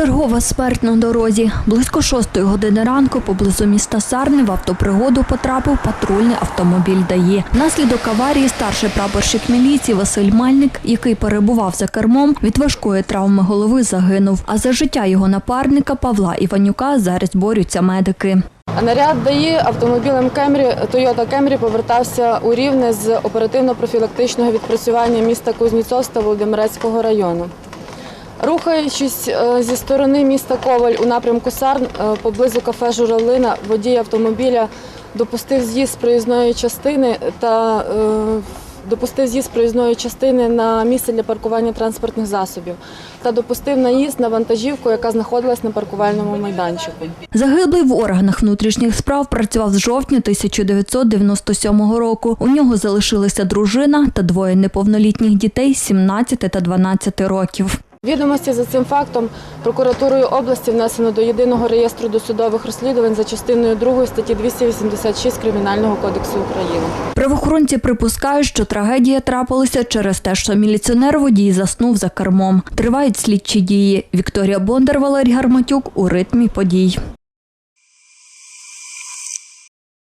Чергова смерть на дорозі. Близько шостої години ранку поблизу міста Сарни в автопригоду потрапив патрульний автомобіль ДАІ. Внаслідок аварії старший прапорщик міліції Василь Мальник, який перебував за кермом, від важкої травми голови загинув. А за життя його напарника Павла Іванюка зараз борються медики. Наряд ДАІ автомобілем Кемрі Toyota Кемрі повертався у Рівне з оперативно-профілактичного відпрацювання міста Кузнєцов та Володимирецького району. Рухаючись е, зі сторони міста Коваль у напрямку Сарн е, поблизу кафе Журавлина, водій автомобіля допустив з'їзд проїзної частини та е, допустив з'їзд проїзної частини на місце для паркування транспортних засобів та допустив наїзд на вантажівку, яка знаходилась на паркувальному майданчику. Загиблий в органах внутрішніх справ працював з жовтня 1997 року. У нього залишилися дружина та двоє неповнолітніх дітей 17 та 12 років. Відомості за цим фактом прокуратурою області внесено до єдиного реєстру досудових розслідувань за частиною 2 статті 286 Кримінального кодексу України. Правоохоронці припускають, що трагедія трапилася через те, що міліціонер водій заснув за кермом. Тривають слідчі дії. Вікторія Бондар, Валерій Гарматюк у ритмі подій.